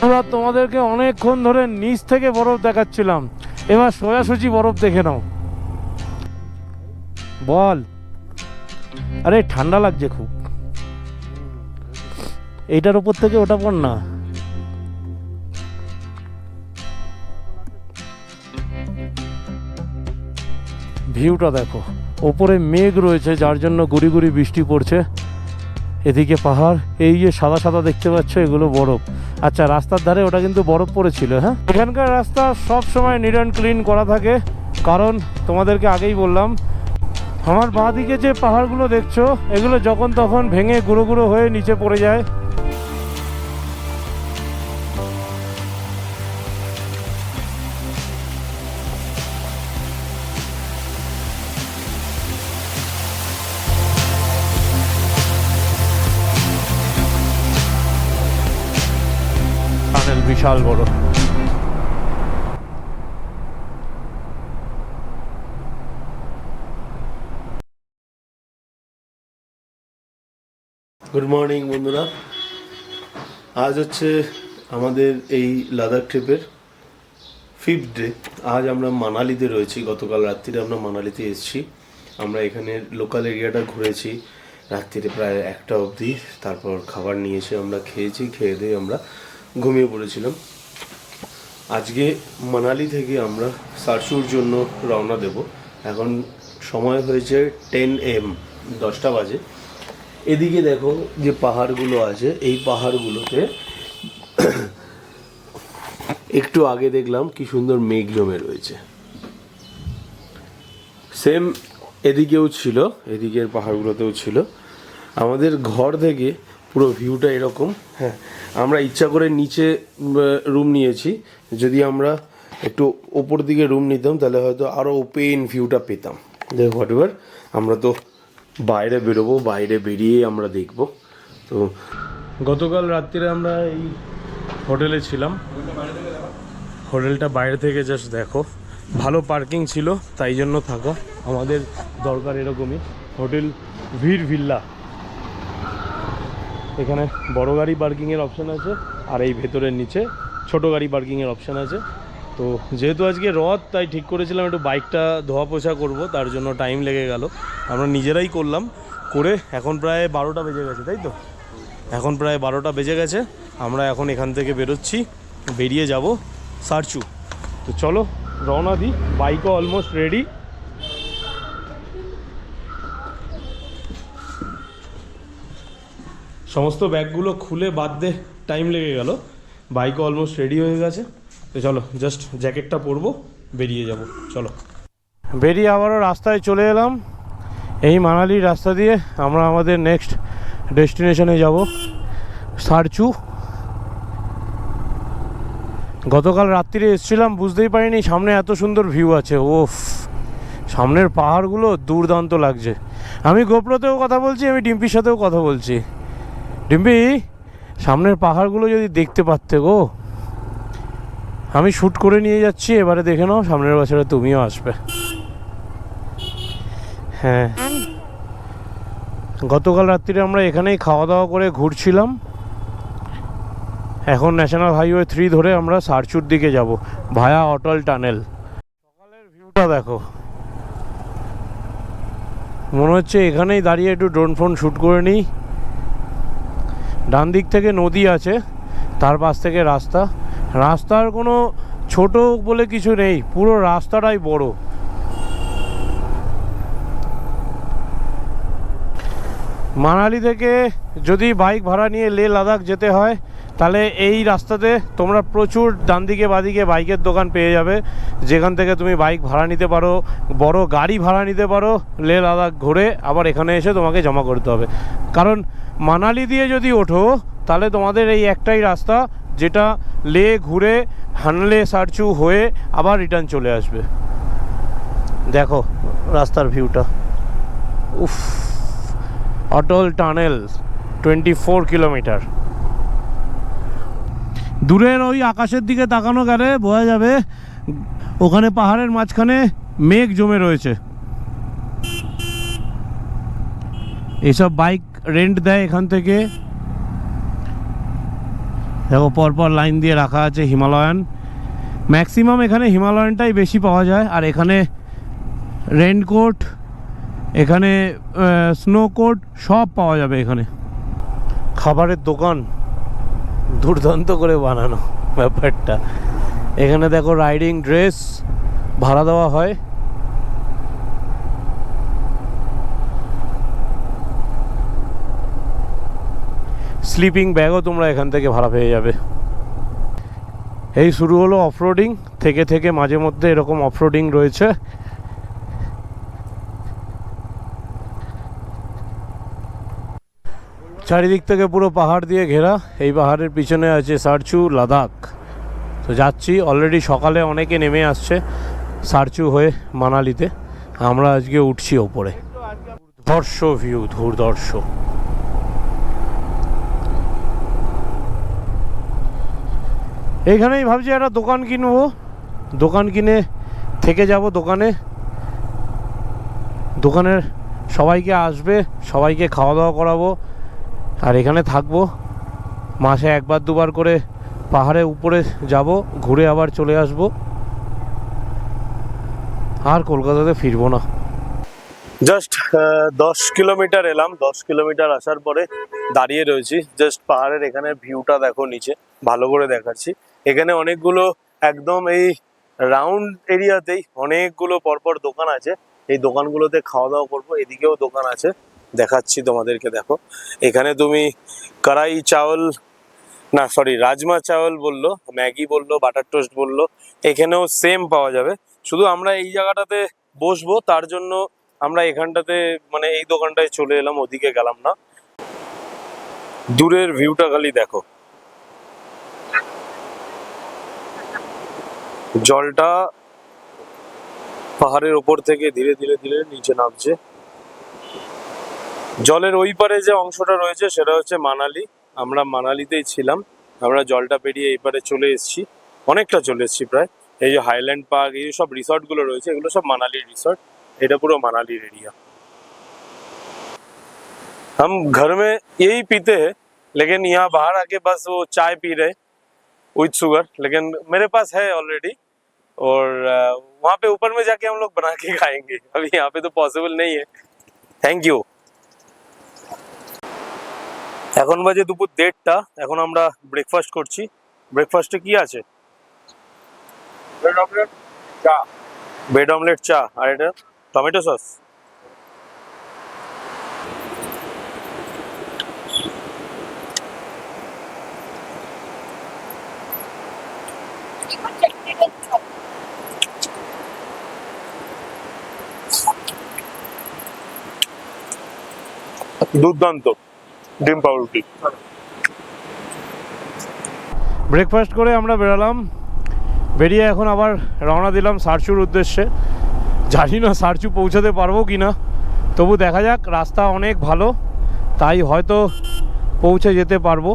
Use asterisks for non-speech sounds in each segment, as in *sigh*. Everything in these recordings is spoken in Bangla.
আমরা তোমাদেরকে অনেকক্ষণ ধরে নিচ থেকে বরফ দেখাচ্ছিলাম। এবার সোজাসুজি বরফ দেখে নাও। বল। আরে, ঠান্ডা লাগছে খুব। এইটার উপর থেকে ওটা পড় না। ভিউটা দেখো। ওপরে মেঘ রয়েছে, যার জন্য গুড়ি গুড়ি বৃষ্টি পড়ছে। এদিকে পাহাড়, এই যে সাদা সাদা দেখতে পাচ্ছ, এগুলো বরফ। আচ্ছা রাস্তার ধারে ওটা কিন্তু বরফ পড়েছিল হ্যাঁ? এখানকার রাস্তা সব সময় নিট অ্যান্ড ক্লিন করা থাকে, কারণ তোমাদেরকে আগেই বললাম, আমার বাঁ দিকে যে পাহাড়গুলো দেখছ, এগুলো যখন তখন ভেঙে গুঁড়ো গুঁড়ো হয়ে নিচে পড়ে যায়। বিশাল বড়। গুড মর্নিং বন্ধুরা। আজ হচ্ছে আমাদের এই লাদাখ ট্রিপের ফিফথ ডে আজ আমরা মানালিতে রয়েছি। গতকাল রাত্রিরে আমরা মানালিতে এসেছি। আমরা এখানে লোকাল এরিয়াটা ঘুরেছি। রাত্রিরে প্রায় একটা অবধি। তারপর খাবার নিয়ে এসে আমরা খেয়েছি। খেয়ে দিয়ে আমরা ঘুমিয়ে পড়েছিলাম। আজকে মানালি থেকে আমরা সারসুর জন্য রওনা দেব। এখন সময় হয়েছে টেন এম, দশটা বাজে। এদিকে দেখো যে পাহাড়গুলো আছে, এই পাহাড়গুলোতে একটু আগে দেখলাম কি সুন্দর মেঘ জমে রয়েছে। সেম এদিকেও ছিল, এদিকের পাহাড়গুলোতেও ছিল। আমাদের ঘর থেকে পুরো ভিউটা এরকম হ্যাঁ। আমরা ইচ্ছা করে নিচে রুম নিয়েছি। যদি আমরা একটু ওপর দিকে রুম নিতাম, তাহলে হয়তো আরও ওপেন ভিউটা পেতাম। দেখ হোয়াট আমরা তো বাইরে বেরোবো, বাইরে বেরিয়ে আমরা দেখব। তো গতকাল রাত্রিরে আমরা এই হোটেলে ছিলাম। হোটেলটা বাইরে থেকে জাস্ট দেখো। ভালো পার্কিং ছিল, তাই জন্য থাকা। আমাদের দরকার এরকমই। হোটেল ভিড় ভিল্লা। এখানে বড় গাড়ি পার্কিংয়ের অপশান আছে, আর এই ভেতরের নিচে ছোট গাড়ি পার্কিংয়ের অপশান আছে। তো যেহেতু আজকে রথ, তাই ঠিক করেছিলাম একটু বাইকটা ধোয়া পোছা করব, তার জন্য টাইম লেগে গেল। আমরা নিজেরাই করলাম, করে এখন প্রায় বারোটা বেজে গেছে, তাই তো? এখন প্রায় বারোটা বেজে গেছে, আমরা এখন এখান থেকে বেরোচ্ছি, বেরিয়ে যাব সারচু। তো চলো রওনা দিই বাইকও অলমোস্ট রেডি সমস্ত ব্যাগগুলো খুলে বাদ দে টাইম লেগে গেল। বাইকও অলমোস্ট রেডি হয়ে গেছে। তো চলো জাস্ট জ্যাকেটটা পরবো, বেরিয়ে যাব। চলো। বেরিয়ে আবারও রাস্তায় চলে এলাম। এই মানালির রাস্তা দিয়ে আমরা আমাদের নেক্সট ডেস্টিনেশনে যাব, সারচু। গতকাল রাত্রিরে এসেছিলাম, বুঝতেই পারিনি, সামনে এত সুন্দর ভিউ আছে ওফ সামনের পাহাড়গুলো দুর্দান্ত লাগছে। আমি গোপ্রতেও কথা বলছি, আমি ডিম্পির সাথেও কথা বলছি। ডিম্পি সামনের পাহাড়গুলো যদি দেখতে পারতে গো। আমি শ্যুট করে নিয়ে যাচ্ছি এবারে দেখে নাও সামনের বছরে তুমিও আসবে। হ্যাঁ। গতকাল রাত্রিরে আমরা এখানেই খাওয়া দাওয়া করে ঘুরছিলাম। এখন ন্যাশনাল হাইওয়ে থ্রি ধরে আমরা সারচুর দিকে যাব ভায়া অটল টানেল। সকালের ভিউটা দেখো। মনে হচ্ছে এখানেই দাঁড়িয়ে একটু ড্রোন ফোন শ্যুট করে নিই। ডান দিক থেকে নদী আছে, তার পাশ থেকে রাস্তা। রাস্তার কোনো ছোট বলে কিছু নেই, পুরো রাস্তাটাই বড়। মানালি থেকে যদি বাইক ভাড়া নিয়ে লে লাদাখ যেতে হয়, তাহলে এই রাস্তাতে তোমরা প্রচুর ডান দিকে বাদিকে বাইকের দোকান পেয়ে যাবে। যেখান থেকে তুমি বাইক ভাড়া নিতে পারো, বড় গাড়ি ভাড়া নিতে পারো, লে লাদাখ ঘুরে আবার এখানে এসে তোমাকে জমা করতে হবে। কারণ মানালি দিয়ে যদি ওঠো, তাহলে তোমাদের এই একটাই রাস্তা, যেটা লে ঘুরে, হানলে, সারচু হয়ে আবার রিটার্ন চলে আসবে। দেখো, রাস্তার ভিউটা উফ, Atal tunnel twenty four kilometre দূরের ওই আকাশের দিকে তাকানো গেলে বোঝা যাবে, ওখানে পাহাড়ের মাঝখানে মেঘ জমে রয়েছে। এইসব বাইক রেন্ট দেয় এখান থেকে। দেখো, পরপর লাইন দিয়ে রাখা আছে হিমালয়ান। ম্যাক্সিমাম এখানে হিমালয়ানটাই বেশি পাওয়া যায়। আর এখানে রেনকোট এখানে স্নো কোট সব পাওয়া যাবে এখানে। খাবারের দোকান দুর্দান্ত করে বানানো ব্যাপারটা। এখানে দেখো রাইডিং ড্রেস ভাড়া দেওয়া হয়। স্লিপিং ব্যাগও তোমরা এখান থেকে ভাড়া পেয়ে যাবে। এই শুরু হলো অফরোডিং থেকে থেকে মাঝে মধ্যে এরকম অফরোডিং রয়েছে। চারিদিক থেকে পুরো পাহাড় দিয়ে ঘেরা, এই পাহাড়ের পিছনে আছে সারচু, লাদাখ। তো যাচ্ছি অলরেডি সকালে অনেকে নেমে আসছে সারচু হয়ে মানালিতে। আমরা আজকে উঠছি ওপরে। ধর্ষ ভিউ ধূর্ধর্ষ এইখানেই ভাবছি একটা দোকান কিনবো। দোকান কিনে থেকে যাব দোকানে। দোকানের সবাইকে আসবে, সবাইকে খাওয়া দাওয়া করাবো, আর এখানে থাকব। মাসে একবার দুবার করে পাহাড়ে উপরে যাব, ঘুরে আবার চলে আসব। আর কলকাতাতে ফিরবো না। জাস্ট দশ কিলোমিটার এলাম। দশ কিলোমিটার আসার পরে দাঁড়িয়ে রয়েছি। জাস্ট পাহাড়ের এখানে ভিউটা দেখো নিচে। ভালো করে দেখাচ্ছি। এখানে অনেকগুলো একদম এই রাউন্ড এরিয়াতেই অনেকগুলো পরপর দোকান আছে। এই দোকানগুলোতে খাওয়া দাওয়া করব, এদিকেও দোকান আছে। দেখাচ্ছি তোমাদেরকে, দেখো। এখানে তুমি কড়াই চাউল, না সরি রাজমা চাউল বলল, ম্যাগি বলল, বাটার টোস্ট বলল, এখানেও সেম পাওয়া যাবে। শুধু আমরা এই জায়গাটাতে বসবো, তার জন্য আমরা এখানটাতে মানে এই দোকানটায় চলে এলাম, ওদিকে গেলাম না। দূরের ভিউটা খালি দেখো। জলটা পাহাড়ের ওপর থেকে ধীরে ধীরে ধীরে নিচে নামছে জলের ওই পারে যে অংশটা রয়েছে সেটা হচ্ছে মানালি আমরা মানালিতেই ছিলাম আমরা জলটা পেরিয়ে এই পারে চলে এসেছি অনেকটা চলে এসেছি প্রায় এই যে হাইল্যান্ড পার্ক এই সব রিসর্ট গুলো রয়েছে এগুলো সব মানালির রিসর্ট এটা পুরো মানালির एरिया हम घर में यही पीते हैं लेकिन यहाँ बाहर आके बस वो चाय पी रहे विथ शुगर लेकिन मेरे पास है ऑलरेडी और अ, वहाँ पे ऊपर में जाके हम लोग बना के खाएंगे अभी यहाँ पे तो पॉसिबल नहीं है থ্যাংক ইউ এখন বাজে দুপুর দেড়টা এখন আমরা ব্রেকফাস্ট করছি ব্রেকফাস্টে কি আছে ব্রেড অমলেট চা ব্রেড অমলেট চা আর এটা টমেটো সস দুর্দান্ত ডিম পাউরুটি। ব্রেকফাস্ট করে আমরা বেরালাম বেরিয়ে এখন আবার রওনা দিলাম সারচুর উদ্দেশ্যে। জানি না সারচু পৌঁছাতে পারব কি না তবু দেখা যাক, রাস্তা অনেক ভালো, তাই হয়তো পৌঁছে যেতে পারব।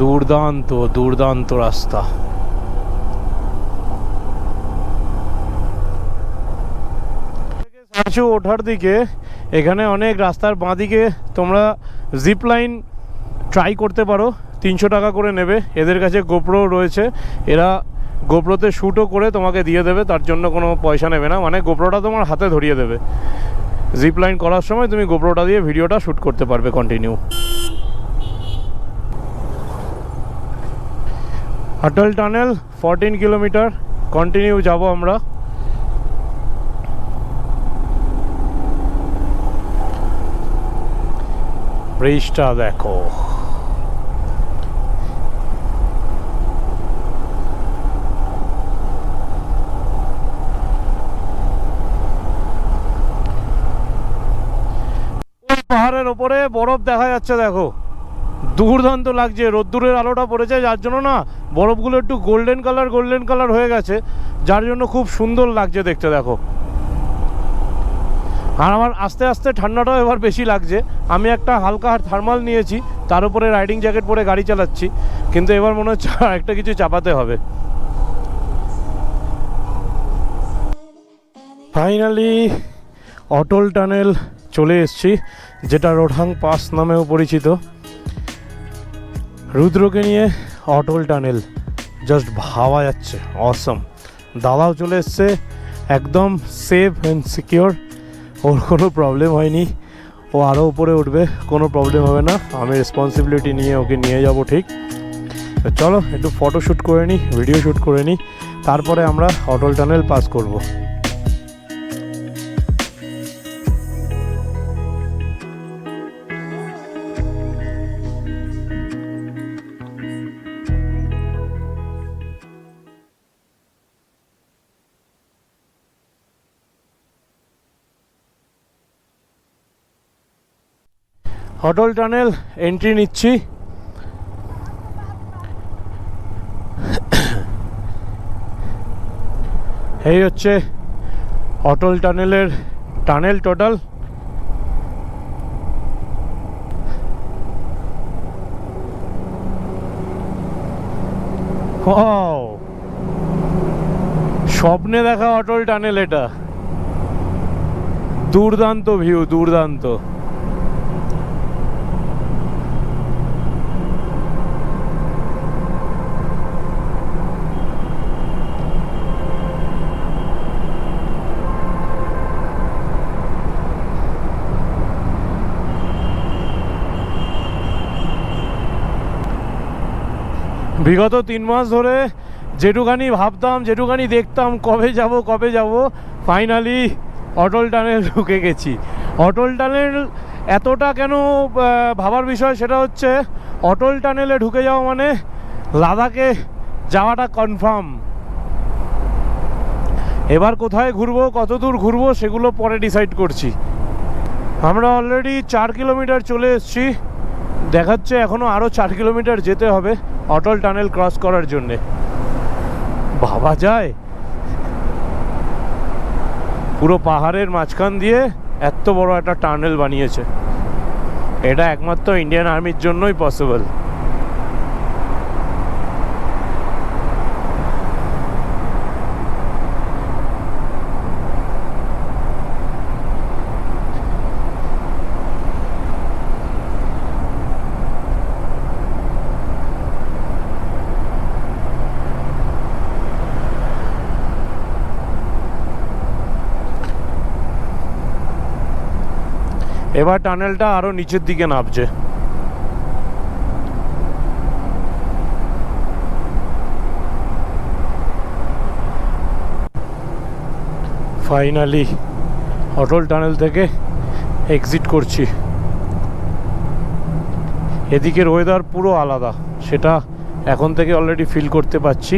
দুর্দান্ত দুর্দান্ত রাস্তা। ওঠার দিকে, এখানে অনেক রাস্তার বাঁদিকে তোমরা জিপ লাইন ট্রাই করতে পারো, তিনশো টাকা করে নেবে। এদের কাছে গোপ্রো রয়েছে, এরা গোপ্রোতে শ্যুটও করে তোমাকে দিয়ে দেবে, তার জন্য কোনো পয়সা নেবে না। মানে গোপ্রোটা তোমার হাতে ধরিয়ে দেবে। জিপ লাইন করার সময় তুমি গোপ্রোটা দিয়ে ভিডিওটা শ্যুট করতে পারবে continue Atal tunnel fourteen kilometre continue যাব আমরা। ব্রিজটা দেখো। পাহাড়ের ওপরে বরফ দেখা যাচ্ছে, দেখো। দুর্দান্ত লাগছে, রোদ্দুরের আলোটা পড়েছে, যার জন্য না বরফগুলো একটু গোল্ডেন কালার গোল্ডেন কালার হয়ে গেছে, যার জন্য খুব সুন্দর লাগছে দেখতে, দেখো। আর আমার আস্তে আস্তে ঠান্ডাটাও এবার বেশি লাগছে। আমি একটা হালকা থার্মাল নিয়েছি, তার উপরে রাইডিং জ্যাকেট পরে গাড়ি চালাচ্ছি, কিন্তু এবার মনে হচ্ছে *laughs* একটা কিছু চাপাতে হবে। ফাইনালি অটল টানেল চলে এসেছি, যেটা রোডহাং পাস নামেও পরিচিত। রুদ্রকে নিয়ে অটল টানেল। জাস্ট ভাবা যাচ্ছে। অসম দাদাও চলে এসছে। একদম সেফ অ্যান্ড সিকিওর ওর কোনো প্রবলেম হয়নি। ও আরও উপরে উঠবে। কোনো প্রবলেম হবে না। আমি রেসপন্সিবিলিটি নিয়ে ওকে নিয়ে যাব ঠিক। চলো, একটু ফটো শ্যুট করে নিই ভিডিও শ্যুট করে নিই তারপরে আমরা অটল টানেল পাস করব। অটল টানেল এন্ট্রি নিচ্ছি। এই হচ্ছে অটল টানেলের টানেল টোটাল। স্বপ্নে দেখা অটল টানেল এটা। দুর্দান্ত ভিউ দুর্দান্ত। বিগত তিন মাস ধরে যেটুখানি ভাবতাম যেটুখানি দেখতাম, কবে যাব কবে যাব ফাইনালি অটল টানেল ঢুকে গেছি। অটল টানেল এতটা কেন ভাবার বিষয় সেটা হচ্ছে, অটল টানেলে ঢুকে যাওয়া মানে লাদাখে যাওয়াটা কনফার্ম এবার কোথায় ঘুরবো কত দূর ঘুরবো, সেগুলো পরে ডিসাইড করছি। আমরা অলরেডি চার কিলোমিটার চলে এসেছি। দেখাচ্ছে এখনও আরও চার কিলোমিটার যেতে হবে অটল টানেল ক্রস করার জন্যে। বাবা যায়। পুরো পাহাড়ের মাঝখান দিয়ে এত বড় একটা টানেল বানিয়েছে। এটা একমাত্র ইন্ডিয়ান আর্মির জন্যই পসিবল এবার টানেলটা আরও নিচের দিকে নামছে। ফাইনালি অটল টানেল থেকে এক্সিট করছি। এদিকের ওয়েদার পুরো আলাদা, সেটা এখন থেকে অলরেডি ফিল করতে পারছি।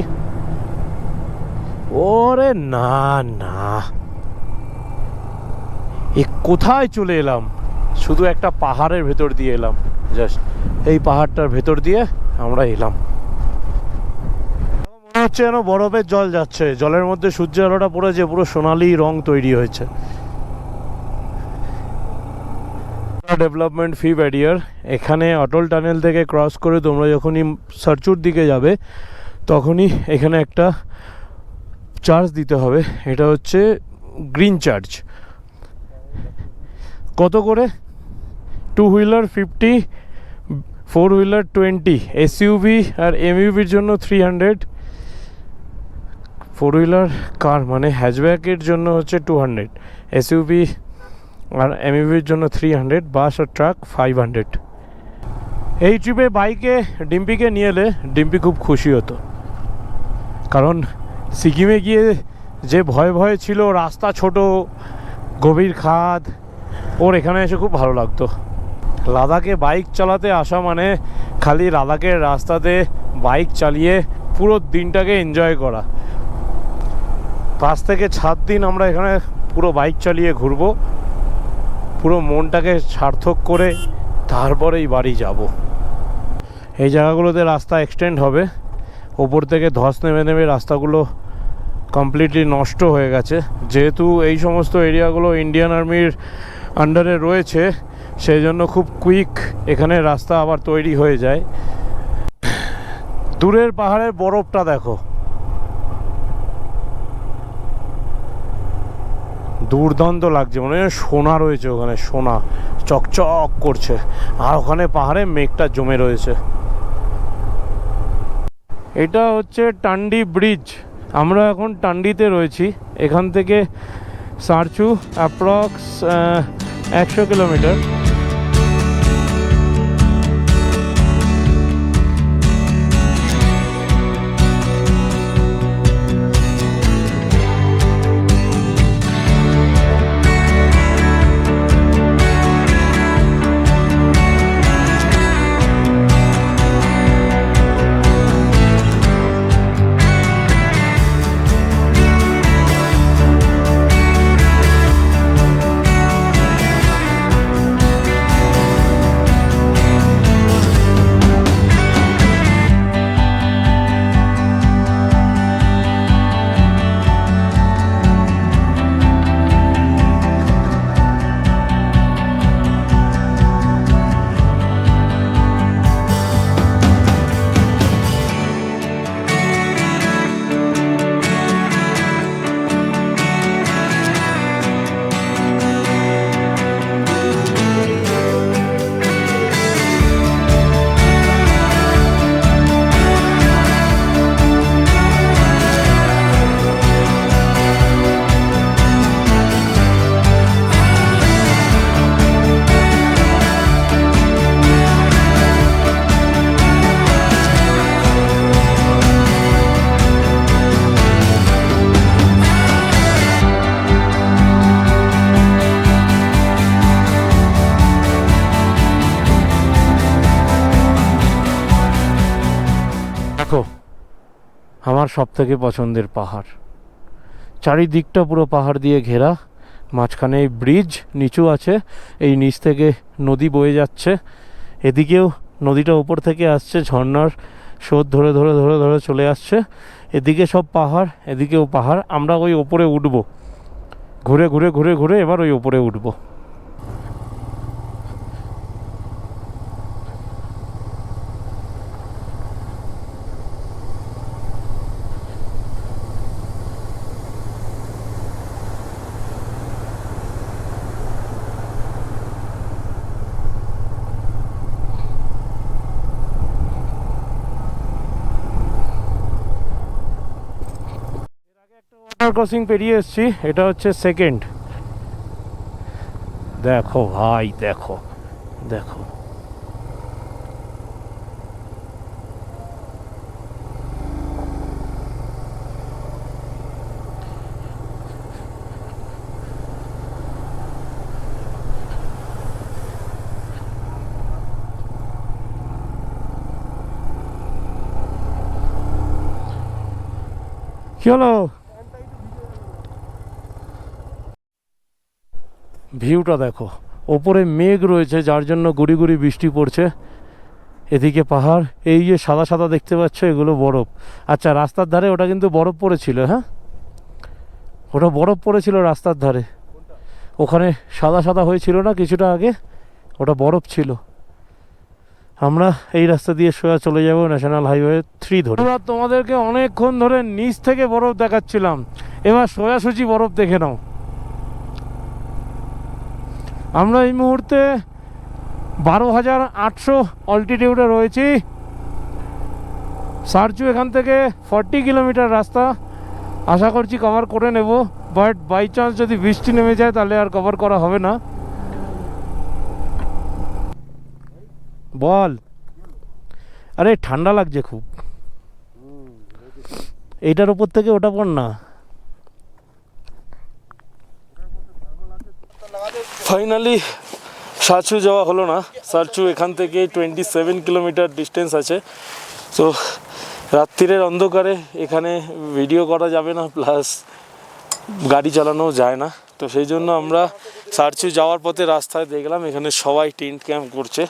ওরে না না। এ কোথায় চলে এলাম? শুধু একটা পাহাড়ের ভেতর দিয়ে এলাম জাস্ট এই পাহাড়টার ভেতর দিয়ে আমরা এলাম। মনে হচ্ছে যেন বরফের জল যাচ্ছে, জলের মধ্যে সূর্যের আলোটা পড়েছে পুরো সোনালি রং তৈরি হয়েছে। ডেভেলপমেন্ট ফি ব্যারিয়ার এখানে অটল টানেল থেকে ক্রস করে তোমরা যখনই সার্চুর দিকে যাবে, তখনই এখানে একটা চার্জ দিতে হবে, এটা হচ্ছে গ্রিন চার্জ কত করে? Two wheeler fifty four wheeler twenty S SUV আর এমইউভির জন্য three hundred four wheeler car মানে হ্যাচব্যাকের জন্য হচ্ছে টু হান্ড্রেড এস এসইউভি আর এমইভির জন্য থ্রি হান্ড্রেড বাস আর ট্রাক ফাইভ হান্ড্রেড এই ট্রিপে বাইকে ডিম্পিকে নিয়ে এলে ডিম্পি খুব খুশি হতো। কারণ সিকিমে গিয়ে যে ভয় ভয় ছিল, রাস্তা ছোট, গভীর খাদ, ওর এখানে এসে খুব ভালো লাগতো। লাদাখে বাইক চালাতে আসা মানে খালি লাদাখের রাস্তাতে বাইক চালিয়ে পুরো দিনটাকে এনজয় করা। পাঁচ থেকে সাত দিন আমরা এখানে পুরো বাইক চালিয়ে ঘুরবো, পুরো মনটাকে সার্থক করে তারপরেই বাড়ি যাব। এই জায়গাগুলোতে রাস্তা এক্সটেন্ড হবে, ওপর থেকে ধস নেমে নেমে রাস্তাগুলো কমপ্লিটলি নষ্ট হয়ে গেছে। যেহেতু এই সমস্ত এরিয়াগুলো ইন্ডিয়ান আর্মির আন্ডারে রয়েছে সেই জন্য খুব কুইক এখানে রাস্তা আবার তৈরি হয়ে যায়। দূরের পাহাড়ের বরফটা দেখো। দুর্দান্ত লাগছে, মনে হয় সোনা রয়েছে ওখানে, সোনা চকচক করছে। আর ওখানে পাহাড়ে মেঘটা জমে রয়েছে। এটা হচ্ছে টান্ডি ব্রিজ। আমরা এখন টান্ডিতে রয়েছি। এখান থেকে সারচু অ্যাপ্রক্স একশো কিলোমিটার। সব থেকে পছন্দের পাহাড়। চারিদিকটা পুরো পাহাড় দিয়ে ঘেরা, মাঝখানে এই ব্রিজ, নিচু আছে, এই নিচ থেকে নদী বয়ে যাচ্ছে। এদিকেও নদীটা উপর থেকে আসছে, ঝর্ণার স্রোত ধরে ধরে ধরে ধরে চলে আসছে। এদিকে সব পাহাড়, এদিকেও পাহাড়, আমরা ওই ওপরে উঠবো। ঘুরে ঘুরে ঘুরে ঘুরে এবার ওই ওপরে উঠবো। ক্রসিং পেরিয়ে এসেছি এটা হচ্ছে সেকেন্ড দেখো ভাই দেখো দেখো। কি হলো? ভিউটা দেখো। ওপরে মেঘ রয়েছে, যার জন্য গুড়ি গুড়ি বৃষ্টি পড়ছে। এদিকে পাহাড়, এই যে সাদা সাদা দেখতে পাচ্ছ, এগুলো বরফ। আচ্ছা রাস্তার ধারে ওটা কিন্তু বরফ পড়েছিল হ্যাঁ? ওটা বরফ পড়েছিল রাস্তার ধারে। ওখানে সাদা সাদা হয়েছিল না কিছুটা আগে? ওটা বরফ ছিল। আমরা এই রাস্তা দিয়ে সোজা চলে যাব ন্যাশনাল হাইওয়ে থ্রি ধরে। তোমাদেরকে অনেকক্ষণ ধরে নিচ থেকে বরফ দেখাচ্ছিলাম। এবার সোজাসুজি বরফ দেখে নাও। আমরা এই মুহূর্তে বারো হাজার আটশো অল্টিটিউডে রয়েছি। সারচু এখান থেকে ফর্টি কিলোমিটার রাস্তা। আশা করছি কভার করে নেব বাট বাই চান্স যদি বৃষ্টি নেমে যায় তাহলে আর কভার করা হবে না। বল। আরে ঠান্ডা লাগছে খুব। এইটার উপর থেকে ওটা পড় না। ফাইনালি সারচু যাওয়া হলো না। সারচু এখান থেকে টোয়েন্টি সেভেন কিলোমিটার ডিস্টেন্স আছে। তো রাত্রিরের অন্ধকারে এখানে ভিডিও করা যাবে না প্লাস গাড়ি চালানো যায় না। তো সেই জন্য আমরা সারচু যাওয়ার পথে রাস্তায় দেখলাম, এখানে সবাই টেন্ট ক্যাম্প করছে।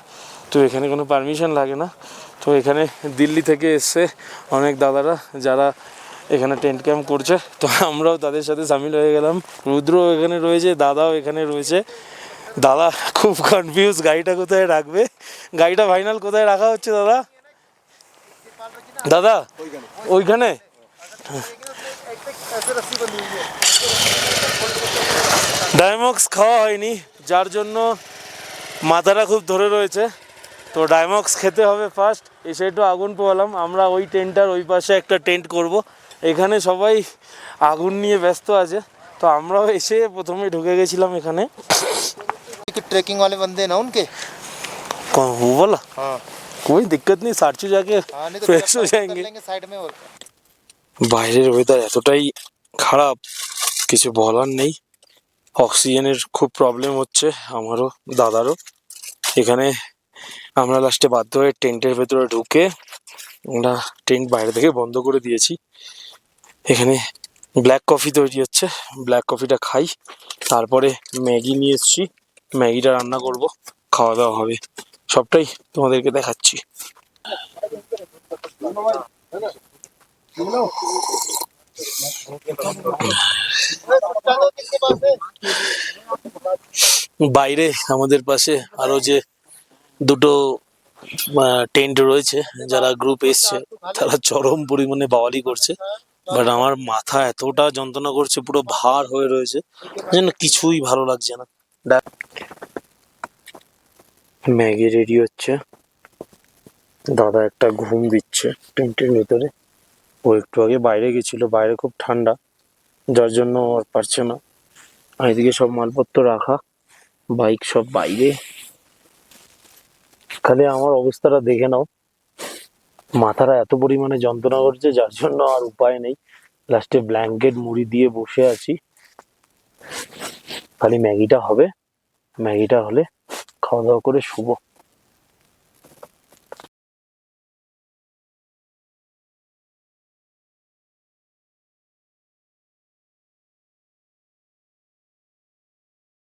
তো এখানে কোনো পারমিশন লাগে না। তো এখানে দিল্লি থেকে এসছে অনেক দাদারা, যারা এখানে টেন্ট ক্যাম্প করছে। তো আমরাও তাদের সাথে সামিল হয়ে গেলাম। রুদ্র এখানে রয়েছে, দাদাও এখানে রয়েছে। দাদা খুব কনফিউজ গাড়িটা কোথায় রাখবে? গাড়িটা ফাইনাল কোথায় রাখা হচ্ছে, দাদা? দাদা, ওইখানে? ডায়মক্স খাওয়া হয়নি, যার জন্য মাথাটা খুব ধরে রয়েছে। তো ডায়মক্স খেতে হবে ফার্স্ট এসে একটু আগুন পোয়ালাম আমরা ওই টেন্টটার ওই পাশে একটা টেন্ট করব। এখানে সবাই আগুন নিয়ে ব্যস্ত আছে তো আমরাও এসে প্রথমে ঢুকে গেছিলাম এখানে कि ट्रैकिंग वाले बंदे हैं ना उनके कौन- वो बोला हाँ कोई दिक्कत नहीं सारचू जाके हाँ नहीं तो फ्रेश हो फिर अपन कर जाएंगे लेंगे साइड में और বাইরের ওয়েদার এতটাই খারাপ কিছু বলার নেই অক্সিজেনের খুব প্রবলেম হচ্ছে আমারও দাদারও এখানে আমরা লাস্টে বাধ্য হয়ে টেন্টের ভেতরে ঢুকে আমরা টেন্ট বাইরে থেকে বন্ধ করে দিয়েছি। এখানে ব্ল্যাক কফি তৈরি হচ্ছে। ব্ল্যাক কফিটা খাই। তারপরে ম্যাগি নিয়ে এসেছি। ম্যাগিটা রান্না করব। খাওয়া দাওয়া হবে। সবটাই তোমাদেরকে দেখাচ্ছি। বাইরে আমাদের পাশে আরও যে দুটো টেন্ট রয়েছে, যারা গ্রুপ এসছে, তারা চরম পরিমাণে বাওয়ালি করছে। বাট আমার মাথা এতটা যন্ত্রণা করছে, পুরো ভার হয়ে রয়েছে, যেন কিছুই ভালো লাগছে না। ম্যাগি রেডি হচ্ছে। দাদা একটা ঘুম দিচ্ছে টেন্টের ভেতরে। ও একটু আগে বাইরে গেছিল, বাইরে খুব ঠান্ডা, যার জন্য আর পারছে না। এদিকে সব মালপত্র রাখা, বাইক সব বাইরে। খালি আমার অবস্থাটা দেখে নাও। মাথাটা এত পরিমাণে যন্ত্রণা করছে, যার জন্য আর উপায় নেই। লাস্টে ব্ল্যাঙ্কেট মুড়ি দিয়ে বসে আছি। খালি ম্যাগিটা হবে। ম্যাগিটা হলে খাওয়া দাওয়া করে শুবো।